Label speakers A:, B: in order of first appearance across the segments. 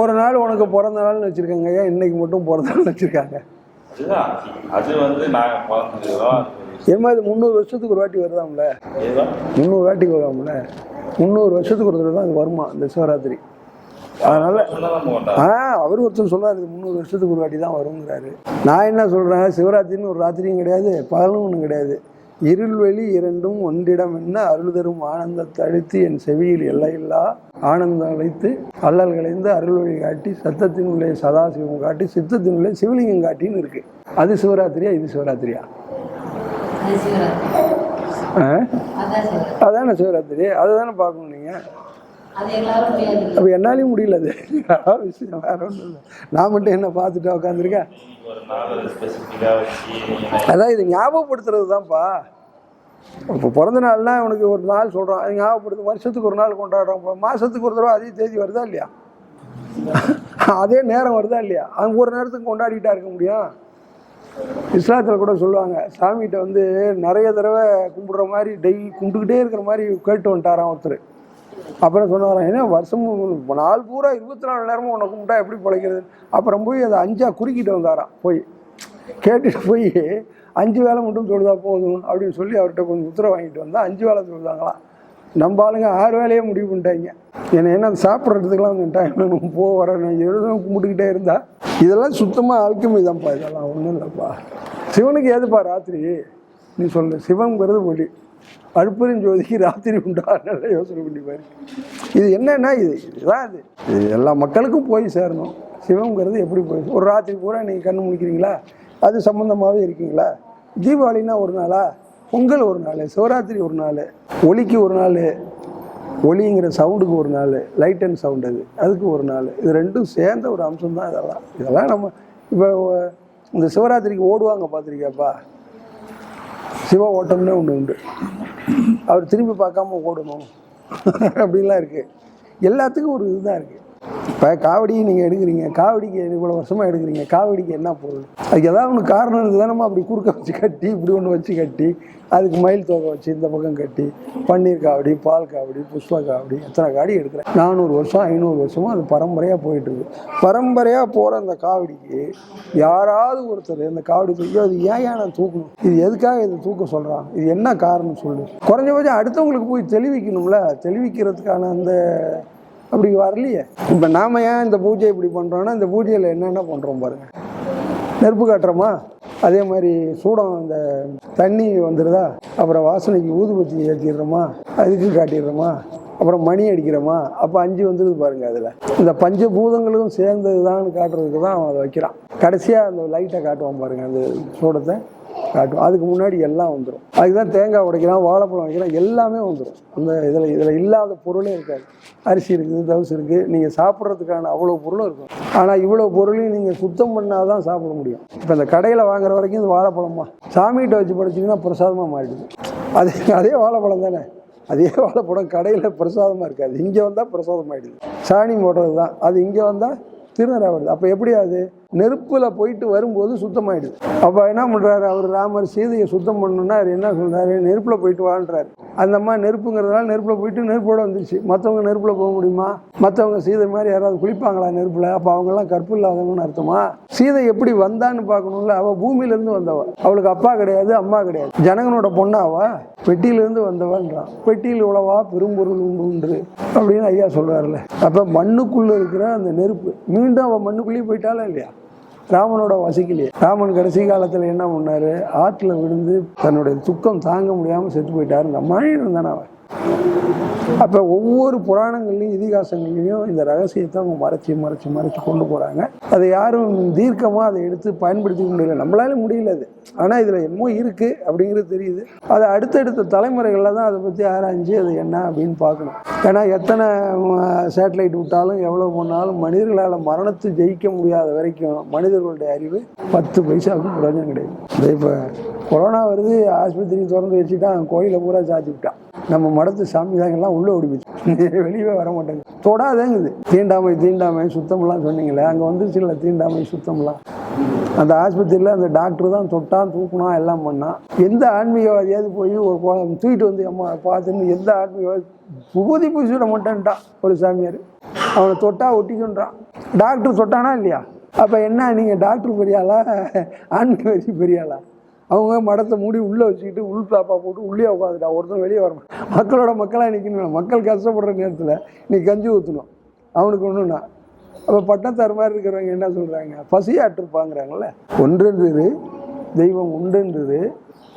A: ஒரு நாள் உனக்கு பிறந்த நாள்னு வச்சுருக்காங்க. ஐயா இன்னைக்கு மட்டும் பிறந்த நாள் வச்சுருக்காங்க?
B: அது வந்து
A: என்ன இது முந்நூறு வருஷத்துக்கு ஒரு வாட்டி வருதாம்ல? முந்நூறு வாட்டிக்கு வருவாம்ல முந்நூறு வருஷத்துக்கு ஒரு தடவை தான் அது வருமா இந்த சிவராத்திரி? அதனால் ஆ அவர் ஒருத்தர் சொல்றாரு இது முந்நூறு வருஷத்துக்கு ஒரு வாட்டி தான் வருங்கிறாரு. நான் என்ன சொல்கிறேன் சிவராத்திரின்னு ஒரு ராத்திரியும் கிடையாது பகலும் ஒன்றும் கிடையாது. இருள்வெளி இரண்டும் ஒன்றிடம் என்ன? அருள் தரும் ஆனந்தத்தை அழித்து என் செவியில் எல்லையில்லா ஆனந்தம் அழைத்து அல்லல் களைந்து அருள்வழி காட்டி சத்தத்தினுள்ளே சதாசிவம் காட்டி சித்தத்தினுள்ளே சிவலிங்கம் காட்டின்னு இருக்கு. அது சிவராத்திரியா இது சிவராத்திரியா?
C: அதான் சிவராத்திரி.
A: அதை தானே பார்க்கணும் நீங்கள் அப்போ என்னாலையும் முடியல அது. விஷயம் வேற ஒன்றும் இல்லை. நான் மட்டும் என்ன பார்த்துட்டு உட்காந்துருக்கேன் அதான் இது ஞாபகப்படுத்துறது தான்ப்பா இப்போ பிறந்த நாள்னா உனக்கு ஒரு நாள் சொல்கிறோம் அது ஞாபகப்படுத்து வருஷத்துக்கு ஒரு நாள் கொண்டாடுறோம். இப்போ மாதத்துக்கு ஒரு தடவை அதே தேதி வருதா இல்லையா? அதே நேரம் வருதா இல்லையா? அவங்க ஒரு நேரத்துக்கு கொண்டாடிட்டா இருக்க முடியும். இஸ்லாத்தில் கூட சொல்லுவாங்க சாமிகிட்ட வந்து நிறைய தடவை கும்பிடுற மாதிரி டெய்லி கும்பிட்டுக்கிட்டே இருக்கிற மாதிரி கேட்டு வந்துட்டாரான் ஒருத்தர். அப்புறம் சொன்னாராம் ஏன்னா வருஷம் நாள் பூரா இருபத்தி நாலு நேரமும் உன்னை கும்பிட்டா எப்படி பிழைக்கிறது அப்புறம் போய் அதை அஞ்சாக குறுக்கிட்டு வந்தாராம் போய். கேட்டுட்டு போய் அஞ்சு வேலை மட்டும் தொழுதா போதும் அப்படின்னு சொல்லி அவர்கிட்ட கொஞ்சம் உத்தரவு வாங்கிட்டு வந்தால் அஞ்சு வேலை தொழுதாங்களாம் நம்ம ஆளுங்க ஆறு வேலையே முடிவு பண்ணிட்டாங்க. என்ன என்ன சாப்பிட்றதுக்கெல்லாம் கொஞ்சம் டைம் போக வர எழுதும் கும்பிட்டுக்கிட்டே இருந்தா? இதெல்லாம் சுத்தமாக அல்கமி தான்ப்பா இதெல்லாம். ஒன்றும் இல்லைப்பா. சிவனுக்கு ஏதுப்பா ராத்திரி? நீ சொல்லு. சிவங்கிறது ஒளி. அழுப்பரின் ஜோதிக்கு ராத்திரி உண்டா? நல்ல யோசனை பண்ணி பாரு. இது என்னன்னா இது? இதுதான் இது. இது எல்லா மக்களுக்கும் போய் சேரணும். சிவங்கிறது எப்படி போய் ஒரு ராத்திரி பூரா நீங்கள் கண்ணு முடிக்கிறீங்களா அது சம்மந்தமாகவே இருக்கீங்களா? தீபாவளின்னா ஒரு நாளா? பொங்கல் ஒரு நாள் சிவராத்திரி ஒரு நாள் ஒலிக்கு ஒரு நாள் ஒலிங்கிற சவுண்டுக்கு ஒரு நாள் லைட் அண்ட் சவுண்ட் அது. அதுக்கு ஒரு நாள். இது ரெண்டும் சேர்ந்த ஒரு அம்சம் தான் இதெல்லாம். இதெல்லாம் நம்ம இப்போ இந்த சிவராத்திரிக்கு ஓடுவாங்க பார்த்துருக்கியாப்பா? சிவ ஓட்டம்னே ஒன்று உண்டு. அவர் திரும்பி பார்க்காம ஓடணும். அப்படின்லாம் இருக்குது எல்லாத்துக்கும் ஒரு இதுதான் இருக்குது இப்போ காவடி நீங்கள் எடுக்கிறீங்க. காவடிக்கு இவ்வளோ வருஷமாக எடுக்கிறீங்க. காவடிக்கு என்ன பொருள்? அதுக்கு ஏதாவது ஒன்று காரணம் இருக்குதானமா அப்படி குறுக்க வச்சு கட்டி இப்படி ஒன்று வச்சு கட்டி அதுக்கு மயில் தோகை வச்சு இந்த பக்கம் கட்டி பன்னீர் காவடி பால் காவடி புஷ்ப காவடி எத்தனை காவடி எடுக்கிறேன்? நானூறு வருஷம் ஐநூறு வருஷமும் அது பரம்பரையாக போயிட்டுருக்கு பரம்பரையாக போகிற அந்த காவடிக்கு யாராவது ஒருத்தர் இந்த காவடி தூக்கி அது ஏன் ஏன் நான் தூக்கணும்? இது எதுக்காக இது தூக்க சொல்கிறான் இது என்ன காரணம் சொல்லு. குறைஞ்சபட்சம் அடுத்தவங்களுக்கு போய் தெளிவிக்கணும்ல. தெளிவிக்கிறதுக்கான அந்த அப்படி வரலையே. இப்போ நாம ஏன் இந்த பூஜை இப்படி பண்ணுறோன்னா இந்த பூஜையில் என்னென்ன பண்ணுறோம் பாருங்க. நெருப்பு காட்டுறோமா? அதே மாதிரி சூடம் இந்த தண்ணி வந்துடுதா அப்புறம் வாசனைக்கு ஊதுபத்தி ஏற்றிடுறோமா அதுக்கு காட்டிடுறோமா? அப்புறம் மணி அடிக்கிறோமா? அப்போ அஞ்சு வந்துடுது பாருங்க அதில். இந்த பஞ்சபூதங்களும் சேர்ந்தது தான் காட்டுறதுக்கு தான் அவன் அதை வைக்கிறான். கடைசியாக அந்த லைட்டை காட்டுவான் பாருங்க அந்த சூடத்தை. காட்டும் அதுக்கு முன்னாடி எல்லாம் வந்துடும் அதுக்கு தான் தேங்காய் உடைக்கிறான் வாழைப்பழம் வைக்கிறான் எல்லாமே வந்துடும் அந்த இதில் இதில் இல்லாத பொருளே இருக்காது. அரிசி இருக்குது தவசு இருக்குது நீங்கள் சாப்பிட்றதுக்கான அவ்வளோ பொருளும் இருக்கும். ஆனால் இவ்வளோ பொருளையும் நீங்கள் சுத்தம் பண்ணால் தான் சாப்பிட முடியும். இப்போ இந்த கடையில் வாங்குற வரைக்கும் இந்த வாழைப்பழமா சாமிகிட்ட வச்சு படைச்சிங்கன்னா பிரசாதமாக மாறிடுது. அதே அதே வாழைப்பழம் தானே? அதே வாழைப்பழம் கடையில் பிரசாதமாக இருக்காது. இங்கே வந்தால் பிரசாதம் ஆகிடுது சாணி போடுறது தான் அது இங்கே வந்தால் திருநறை வருது. அப்போ எப்படி அது? நெருப்பில் போயிட்டு வரும்போது சுத்தமாயிடுது. அப்போ என்ன பண்ணுறாரு அவர் ராமர் சீதையை சுத்தம் பண்ணணும்னா அவர் என்ன சொல்கிறாரு நெருப்பில் போயிட்டு வாழ்றாரு அந்த அம்மா நெருப்புங்கிறதுனால நெருப்பில் போயிட்டு நெருப்போடு வந்துருச்சு. மற்றவங்க நெருப்பில் போக முடியுமா? மற்றவங்க சீதை மாதிரி யாராவது குளிப்பாங்களா நெருப்பில்? அப்போ அவங்கெல்லாம் கற்பு இல்லாதவங்கன்னு அர்த்தமா? சீதை எப்படி வந்தான்னு பார்க்கணும்ல. அவள் பூமியிலேருந்து வந்தவ. அவளுக்கு அப்பா கிடையாது அம்மா கிடையாது. ஜனகனோட பொண்ணாவா? பெட்டியிலேருந்து வந்தவன்றான். பெட்டியில் உழவா பெரும்பொருள் உண்டு உண்டு அப்படின்னு ஐயா சொல்கிறாருல்ல அப்போ மண்ணுக்குள்ளே இருக்கிற அந்த நெருப்பு. மீண்டும் அவள் மண்ணுக்குள்ளேயே போயிட்டாலும் இல்லையா? ராமனோட வசிக்கலையே. ராமன் கடைசி காலத்தில் என்ன பண்ணாரு? ஆற்றுல விழுந்து தன்னுடைய துக்கம் தாங்க முடியாமல் செத்து போயிட்டாரு இந்த மழையில் இருந்தானே அவன் அப்போ ஒவ்வொரு புராணங்கள்லையும் இதிகாசங்கள்லையும் இந்த ரகசியத்தை அவங்க மறைச்சி மறைச்சி மறைச்சி கொண்டு போகிறாங்க அதை யாரும் தீர்க்கமாக அதை எடுத்து பயன்படுத்திக்க முடியல. நம்மளால முடியல அது. ஆனால் இதில் என்னமோ இருக்குது அப்படிங்கிறது தெரியுது. அதை அடுத்தடுத்த தலைமுறைகளில் தான் அதை பற்றி ஆராய்ஞ்சு அது என்ன அப்படின்னு பார்க்கணும். ஏன்னா எத்தனை சேட்டலைட் விட்டாலும் எவ்வளோ பண்ணாலும் மனிதர்களால் மரணத்தை ஜெயிக்க முடியாத வரைக்கும் மனிதர்களுடைய அறிவு பத்து பைசாவுக்கு பிரயோஜனம் கிடையாது. இப்போ கொரோனா வருது ஆஸ்பத்திரி திறந்து வச்சுட்டான் கோயிலை பூரா சாத்தி விட்டான் நம்ம மடத்து சாமிதாங்கெல்லாம் உள்ளே ஓடி போச்சு வெளியவே வர மாட்டேங்குது. தொடாதேங்குது. தீண்டாமை தீண்டாமை சுத்தம்லாம் சொன்னீங்களே அங்கே வந்துருச்சு இல்லை தீண்டாமை சுத்தம்லாம். அந்த ஆஸ்பத்திரியில் அந்த டாக்டர் தான் தொட்டான் தூக்கினா எல்லாம் பண்ணான். எந்த ஆன்மீகவாதியாவது போய் ஒரு தூக்கிட்டு வந்து அம்மா பார்த்துன்னு எந்த ஆன்மீகவாதி புகுதி பூசி விட மாட்டேன்ட்டான் ஒரு சாமியார். அவனை தொட்டா ஒட்டிக்கின்றான். டாக்டர் தொட்டானா இல்லையா? அப்போ என்ன நீங்கள் டாக்டர் பெரியாளா ஆன்மீகவாதி பெரியாளா அவங்க மடத்தை மூடி உள்ளே வச்சுக்கிட்டு உள் பாப்பா போட்டு உள்ளே உட்காந்துட்டா. ஒருத்தன் வெளியே வரணும் மக்களோட மக்களாக நிற்கணும் மக்கள் கஷ்டப்படுற நேரத்தில் நீ கஞ்சி ஊற்றணும் அவனுக்கு ஒன்றுன்னா அப்போ பட்டத்தார் மாதிரி இருக்கிறவங்க என்ன சொல்கிறாங்க பசியாற்றிருப்பாங்கிறாங்கல்ல. ஒன்றென்றது தெய்வம் உண்டென்றது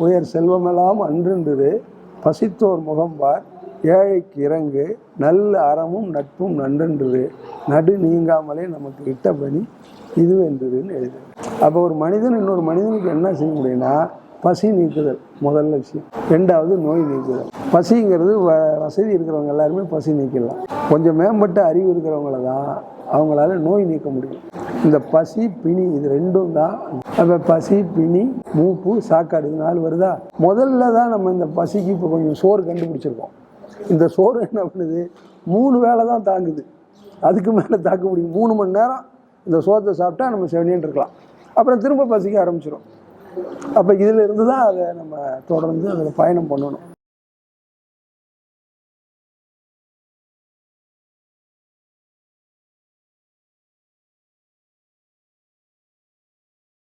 A: உயர் செல்வமெல்லாம் அன்றென்றது. பசித்தோர் முகம்பார் ஏழைக்கு இறங்கு. நல்ல அறமும் நட்பும் நன்றென்றது. நடு நீங்காமலே நமக்கு இட்ட பணி இதுவென்றதுன்னு எழுது அப்போ ஒரு மனிதன் இன்னொரு மனிதனுக்கு என்ன செய்ய முடியும்னா பசி நீக்குதல் முதல்ல விஷயம் ரெண்டாவது நோய் நீக்குதல். பசிங்கிறது வ வசதி இருக்கிறவங்க எல்லாருமே பசி நீக்கிடலாம். கொஞ்சம் மேம்பட்ட அறிவு இருக்கிறவங்கள தான் அவங்களால நோய் நீக்க முடியும். இந்த பசி பிணி இது ரெண்டும் தான். அப்போ பசி பிணி மூப்பு சாக்காடு இது நாள் வருதா? முதல்ல தான் நம்ம இந்த பசிக்கு இப்போ கொஞ்சம் சோறு கண்டுபிடிச்சிருக்கோம். இந்த சோறு என்ன பண்ணுது? மூணு வேலை தான் தாங்குது. அதுக்கு மேலே தாக்க முடியும். மூணு மணி நேரம் இந்த சோத்தை சாப்பிட்டா நம்ம செவனின்னு இருக்கலாம் அப்புறம் திரும்ப பசிக்க ஆரம்பிச்சிடும் அப்போ இதிலிருந்து தான் அதை நம்ம தொடர்ந்து அதில் பயணம் பண்ணணும்.